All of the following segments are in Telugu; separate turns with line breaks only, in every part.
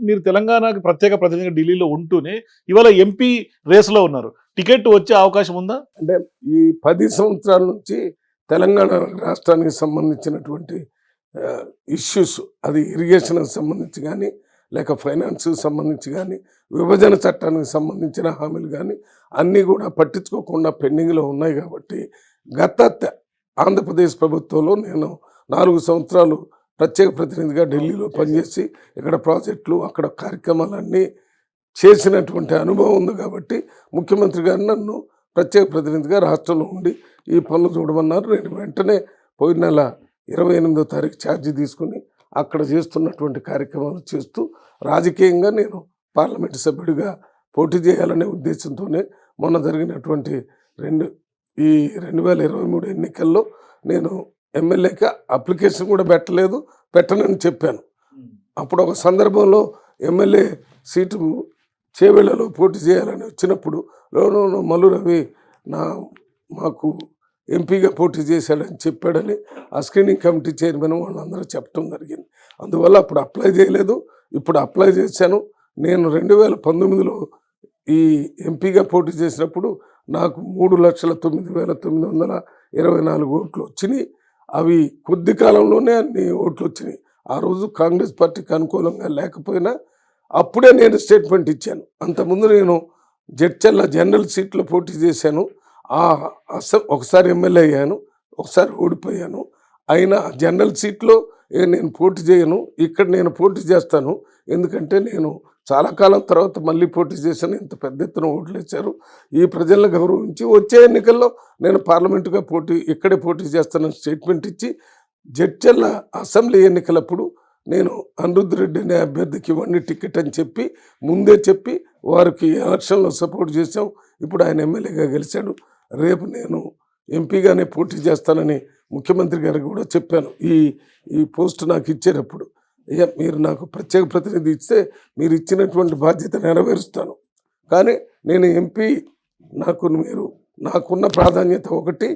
మీరు తెలంగాణకి ప్రత్యేక ప్రతినిధిగా ఢిల్లీలో ఉంటూనే ఇవాళ ఎంపీ రేసులో ఉన్నారు. టికెట్ వచ్చే అవకాశం ఉందా?
అంటే ఈ పది సంవత్సరాల నుంచి తెలంగాణ రాష్ట్రానికి సంబంధించినటువంటి ఇష్యూస్ అది ఇరిగేషన్కి సంబంధించి కానీ లేక ఫైనాన్స్కి సంబంధించి కానీ విభజన చట్టానికి సంబంధించిన హామీలు కానీ అన్నీ కూడా పట్టించుకోకుండా పెండింగ్లో ఉన్నాయి కాబట్టి గత ఆంధ్రప్రదేశ్ ప్రభుత్వంలో నేను నాలుగు సంవత్సరాలు ప్రత్యేక ప్రతినిధిగా ఢిల్లీలో పనిచేసి ఇక్కడ ప్రాజెక్టులు అక్కడ కార్యక్రమాలన్నీ చేసినటువంటి అనుభవం ఉంది కాబట్టి ముఖ్యమంత్రి గారు నన్ను ప్రత్యేక ప్రతినిధిగా రాష్ట్రంలో ఉండి ఈ పనులు చూడమన్నారు. నేను వెంటనే పోయిన నెల ఇరవై ఎనిమిదో తారీఖు ఛార్జీ తీసుకుని అక్కడ చేస్తున్నటువంటి కార్యక్రమాలు చేస్తూ రాజకీయంగా నేను పార్లమెంటు సభ్యుడిగా పోటీ చేయాలనే ఉద్దేశంతోనే మొన్న జరిగినటువంటి రెండు ఈ రెండు వేల ఇరవై మూడు ఎన్నికల్లో నేను ఎమ్మెల్యేకి అప్లికేషన్ కూడా పెట్టలేదు పెట్టనని చెప్పాను. అప్పుడు ఒక సందర్భంలో ఎమ్మెల్యే సీటు చేవేళ్ళలో పోటీ చేయాలని వచ్చినప్పుడు లోనో మల్లు రవి నా మాకు ఎంపీగా పోటీ చేశాడని చెప్పాడని ఆ స్క్రీనింగ్ కమిటీ చైర్మన్ వాళ్ళందరూ చెప్పడం జరిగింది. అందువల్ల అప్పుడు అప్లై చేయలేదు. ఇప్పుడు అప్లై చేశాను. నేను రెండు వేల పంతొమ్మిదిలో ఈ ఎంపీగా పోటీ చేసినప్పుడు నాకు మూడు లక్షల తొమ్మిది వేల తొమ్మిది వందల ఇరవై నాలుగు ఓట్లు వచ్చినాయి. అవి కొద్ది కాలంలోనే అన్ని ఓట్లు వచ్చినాయి. ఆ రోజు కాంగ్రెస్ పార్టీకి అనుకూలంగా లేకపోయినా అప్పుడే నేను స్టేట్మెంట్ ఇచ్చాను. అంతకుముందు నేను జడ్చల్ల జనరల్ సీట్లో పోటీ చేశాను. ఆ ఒకసారి ఎమ్మెల్యే అయ్యాను ఒకసారి ఓడిపోయాను. అయినా జనరల్ సీట్లో నేను పోటీ చేయను. ఇక్కడ నేను పోటీ చేస్తాను. ఎందుకంటే నేను చాలా కాలం తర్వాత మళ్ళీ పోటీ చేశాను. ఇంత పెద్ద ఎత్తున ఓట్లు ఇచ్చారు ఈ ప్రజలను గౌరవించి వచ్చే ఎన్నికల్లో నేను పార్లమెంటుగా పోటీ ఇక్కడే పోటీ చేస్తానని స్టేట్మెంట్ ఇచ్చి జడ్చల్ల అసెంబ్లీ ఎన్నికలప్పుడు నేను అనిరుద్ధ్ రెడ్డి అనే అభ్యర్థికి ఇవన్నీ టికెట్ అని చెప్పి ముందే చెప్పి వారికి ఎలక్షన్లో సపోర్ట్ చేశాం. ఇప్పుడు ఆయన ఎమ్మెల్యేగా గెలిచాడు. రేపు నేను ఎంపీగానే పోటీ చేస్తానని ముఖ్యమంత్రి గారికి కూడా చెప్పాను. ఈ ఈ పోస్ట్ నాకు ఇచ్చేటప్పుడు అయ్యా మీరు నాకు ప్రత్యేక ప్రతినిధి ఇస్తే మీరు ఇచ్చినటువంటి బాధ్యత నెరవేరుస్తాను. కానీ నేను ఎంపీ నాకు మీరు నాకున్న ప్రాధాన్యత ఒకటి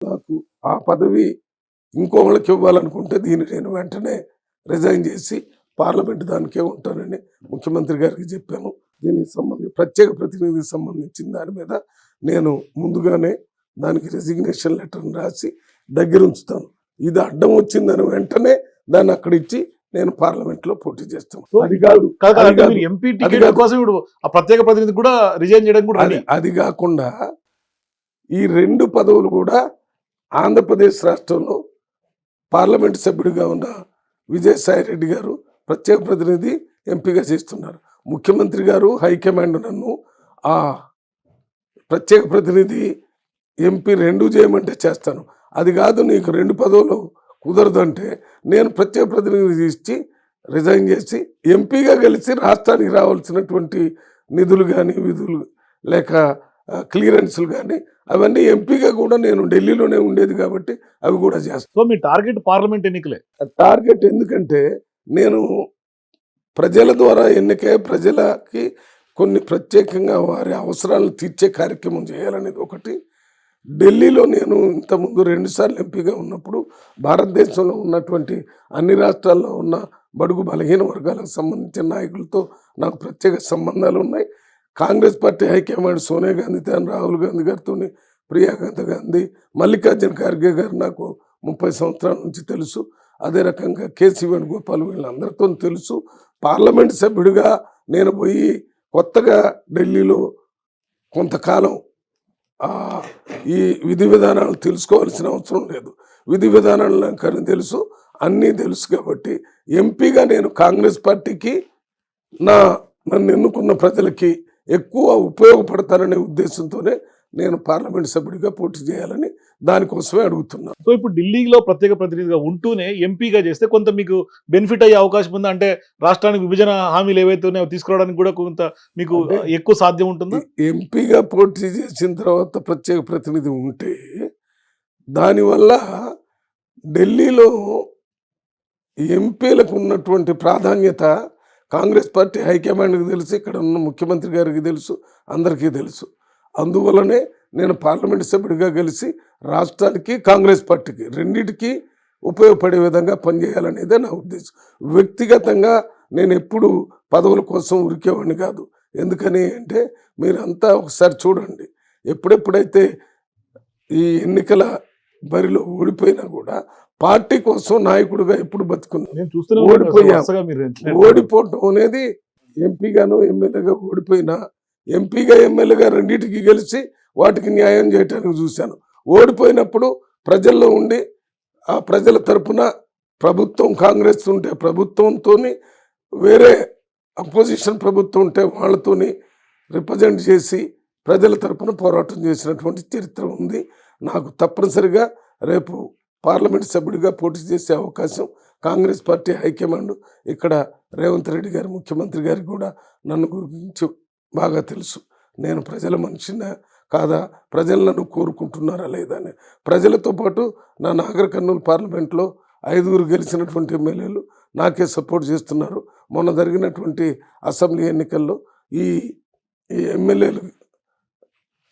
నాకు ఆ పదవి ఇంకోళ్ళకి ఇవ్వాలనుకుంటే దీన్ని నేను వెంటనే రిజైన్ చేసి పార్లమెంట్ దానికే ఉంటానని ముఖ్యమంత్రి గారికి చెప్పాను. దీనికి సంబంధించి ప్రత్యేక ప్రతినిధికి సంబంధించిన దాని మీద నేను ముందుగానే దానికి రెసిగ్నేషన్ లెటర్ రాసి దగ్గర ఉంచుతాను ఇది అడ్డం వచ్చిందని వెంటనే దాన్ని అక్కడ ఇచ్చి నేను పార్లమెంట్లో పోటీ చేస్తాను అది కాదు
ఎంపీ. కోసం ఇప్పుడు ఆ ప్రత్యేక ప్రతినిధి కూడా రిజైన్ చేయడం కూడా.
అది కాకుండా ఈ రెండు పదవులు కూడా ఆంధ్రప్రదేశ్ రాష్ట్రంలో పార్లమెంట్ సభ్యుడిగా ఉన్న విజయసాయి రెడ్డి గారు ప్రత్యేక ప్రతినిధి ఎంపీగా చేస్తున్నారు ముఖ్యమంత్రి గారు హైకమాండ్ నన్ను ఆ ప్రత్యేక ప్రతినిధి ఎంపీ రెండు చేయమంటే చేస్తాను అది కాదు నీకు రెండు పదవులు కుదరదు అంటే నేను ప్రత్యేక ప్రతినిధి ఇచ్చి రిజైన్ చేసి ఎంపీగా గెలిచి రాష్ట్రానికి రావాల్సినటువంటి నిధులు కానీ విధులు లేక క్లియరెన్స్లు కానీ అవన్నీ ఎంపీగా కూడా నేను ఢిల్లీలోనే ఉండేది కాబట్టి అవి కూడా చేస్తాను
సో మీ టార్గెట్ పార్లమెంట్ ఎన్నికలే?
టార్గెట్ ఎందుకంటే నేను ప్రజల ద్వారా ఎన్నికై ప్రజలకి కొన్ని ప్రత్యేకంగా వారి అవసరాలను తీర్చే కార్యక్రమం చేయాలనేది ఒకటి. ఢిల్లీలో నేను ఇంతకుముందు రెండుసార్లు ఎంపీగా ఉన్నప్పుడు భారతదేశంలో ఉన్నటువంటి అన్ని రాష్ట్రాల్లో ఉన్న బడుగు బలహీన వర్గాలకు సంబంధించిన నాయకులతో నాకు ప్రత్యేక సంబంధాలు ఉన్నాయి. కాంగ్రెస్ పార్టీ హైకమాండ్ సోనియా గాంధీతో రాహుల్ గాంధీ గారితో ప్రియాంక గాంధీ మల్లికార్జున ఖార్గే గారు నాకు ముప్పై సంవత్సరాల నుంచి తెలుసు. అదే రకంగా కేసీ వేణుగోపాల్ వీళ్ళందరితో తెలుసు. పార్లమెంట్ సభ్యుడిగా నేను పోయి కొత్తగా ఢిల్లీలో కొంతకాలం ఈ విధి విధానాలు తెలుసుకోవాల్సిన అవసరం లేదు. విధి విధానాలు నాకు తెలుసు అన్నీ తెలుసు కాబట్టి ఎంపీగా నేను కాంగ్రెస్ పార్టీకి నా నన్ను ఎన్నుకున్న ప్రజలకి ఎక్కువ ఉపయోగపడతాననే ఉద్దేశంతోనే నేను పార్లమెంట్ సభ్యుడిగా పోటీ చేయాలని దానికోసమే అడుగుతున్నాను
సో ఇప్పుడు ఢిల్లీలో ప్రత్యేక ప్రతినిధిగా ఉంటూనే ఎంపీగా చేస్తే కొంత మీకు బెనిఫిట్ అయ్యే అవకాశం ఉందా? అంటే రాష్ట్రానికి విభజన హామీలు ఏవైతే ఉన్నాయో తీసుకురావడానికి కూడా కొంత మీకు ఎక్కువ సాధ్యం ఉంటుందా?
ఎంపీగా పోటీ చేసిన తర్వాత ప్రత్యేక ప్రతినిధి ఉంటే దానివల్ల ఢిల్లీలో ఎంపీలకు ఉన్నటువంటి ప్రాధాన్యత కాంగ్రెస్ పార్టీ హైకమాండ్కి తెలుసు ఇక్కడ ఉన్న ముఖ్యమంత్రి గారికి తెలుసు అందరికీ తెలుసు. అందువల్లనే నేను పార్లమెంట్ సభ్యుడిగా కలిసి రాష్ట్రానికి కాంగ్రెస్ పార్టీకి రెండిటికి ఉపయోగపడే విధంగా పనిచేయాలనేదే నా ఉద్దేశం. వ్యక్తిగతంగా నేను ఎప్పుడు పదవుల కోసం ఉరికేవాడిని కాదు. ఎందుకని అంటే మీరంతా ఒకసారి చూడండి. ఎప్పుడెప్పుడైతే ఈ ఎన్నికల బరిలో ఓడిపోయినా కూడా పార్టీ కోసం నాయకుడిగా ఎప్పుడు బతుకున్నాను
నేను చూస్తూనే ఉన్నాను అసలు
ఓడిపోయాం. ఓడిపోవటం అనేది ఎంపీగాను ఎమ్మెల్యేగా ఓడిపోయినా ఎంపీగా ఎమ్మెల్యేగా రెండింటికి గెలిచి వాటికి న్యాయం చేయటానికి చూశాను. ఓడిపోయినప్పుడు ప్రజల్లో ఉండి ఆ ప్రజల తరపున ప్రభుత్వం కాంగ్రెస్ ఉంటే ప్రభుత్వంతో వేరే అపోజిషన్ ప్రభుత్వం ఉంటే వాళ్ళతోని రిప్రజెంట్ చేసి ప్రజల తరపున పోరాటం చేసినటువంటి చరిత్ర ఉంది. నాకు తప్పనిసరిగా రేపు పార్లమెంట్ సభ్యుడిగా పోటీ చేసే అవకాశం కాంగ్రెస్ పార్టీ హైకమాండ్ ఇక్కడ రేవంత్ రెడ్డి గారు ముఖ్యమంత్రి గారికి కూడా నన్ను గురించి బాగా తెలుసు. నేను ప్రజల మనిషినా కాదా? ప్రజలను కోరుకుంటున్నారా లేదా అని. ప్రజలతో పాటు నా నాగర్ కర్నూలు పార్లమెంట్లో ఐదుగురు గెలిచినటువంటి ఎమ్మెల్యేలు నాకే సపోర్ట్ చేస్తున్నారు. మొన్న జరిగినటువంటి అసెంబ్లీ ఎన్నికల్లో ఈ ఈ ఎమ్మెల్యేలు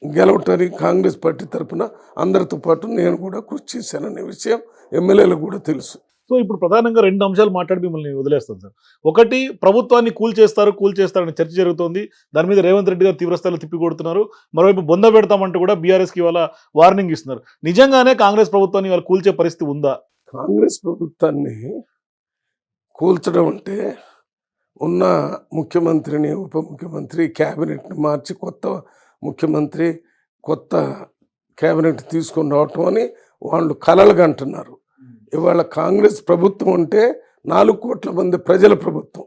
గెలవటానికి కాంగ్రెస్ పార్టీ తరపున అందరితో పాటు నేను కూడా కృషి చేశాననే విషయం ఎమ్మెల్యేలకు కూడా తెలుసు.
సో ఇప్పుడు ప్రధానంగా రెండు అంశాలు మాట్లాడి మిమ్మల్ని వదిలేస్తాను సార్. ఒకటి ప్రభుత్వాన్ని కూల్ చేస్తారు కూల్ చేస్తారని చర్చ జరుగుతోంది. దాని మీద రేవంత్ రెడ్డి గారు తీవ్రస్థాయిలో తిప్పికొడుతున్నారు. మరోవైపు బొంద పెడతామంటూ కూడా బీఆర్ఎస్కి ఇవాళ వార్నింగ్ ఇస్తున్నారు. నిజంగానే కాంగ్రెస్ ప్రభుత్వాన్ని ఇవాళ కూల్చే పరిస్థితి ఉందా?
కాంగ్రెస్ ప్రభుత్వాన్ని కూల్చడం అంటే ఉన్న ముఖ్యమంత్రిని ఉప ముఖ్యమంత్రి క్యాబినెట్ని మార్చి కొత్త ముఖ్యమంత్రి కొత్త క్యాబినెట్ తీసుకొని రావటం అని వాళ్ళు కలలుగా అంటున్నారు ఇవాళ కాంగ్రెస్ ప్రభుత్వం అంటే నాలుగు కోట్ల మంది ప్రజల ప్రభుత్వం.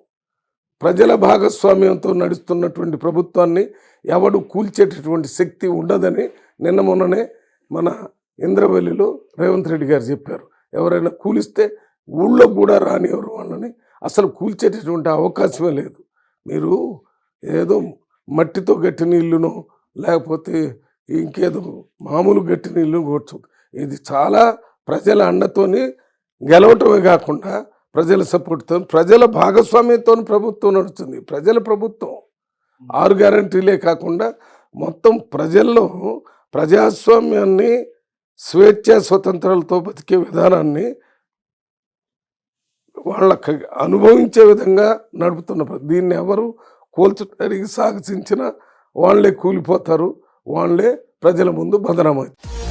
ప్రజల భాగస్వామ్యంతో నడుస్తున్నటువంటి ప్రభుత్వాన్ని ఎవడు కూల్చేటటువంటి శక్తి ఉండదని నిన్న మొన్ననే మన ఇంద్రవల్లిలో రేవంత్ రెడ్డి గారు చెప్పారు. ఎవరైనా కూలిస్తే ఊళ్ళో కూడా రానివ్వరు వాళ్ళని అసలు కూల్చేటటువంటి అవకాశమే లేదు. మీరు ఏదో మట్టితో గట్టిన నీళ్ళును లేకపోతే ఇంకేదో మామూలు గట్టి నీళ్ళు కూర్చో. ఇది చాలా ప్రజల అండతోని గెలవటమే కాకుండా ప్రజల సపోర్ట్తో ప్రజల భాగస్వామ్యంతో ప్రభుత్వం నడుస్తుంది. ప్రజల ప్రభుత్వం ఆరు గ్యారంటీలే కాకుండా మొత్తం ప్రజల్లో ప్రజాస్వామ్యాన్ని స్వేచ్ఛ స్వతంత్రాలతో బతికే విధానాన్ని వాళ్ళకి అనుభవించే విధంగా నడుపుతున్న దీన్ని ఎవరు కూల్చడానికి సాహసించినా వాళ్ళే కూలిపోతారు వాళ్ళే ప్రజల ముందు బదనమవుతారు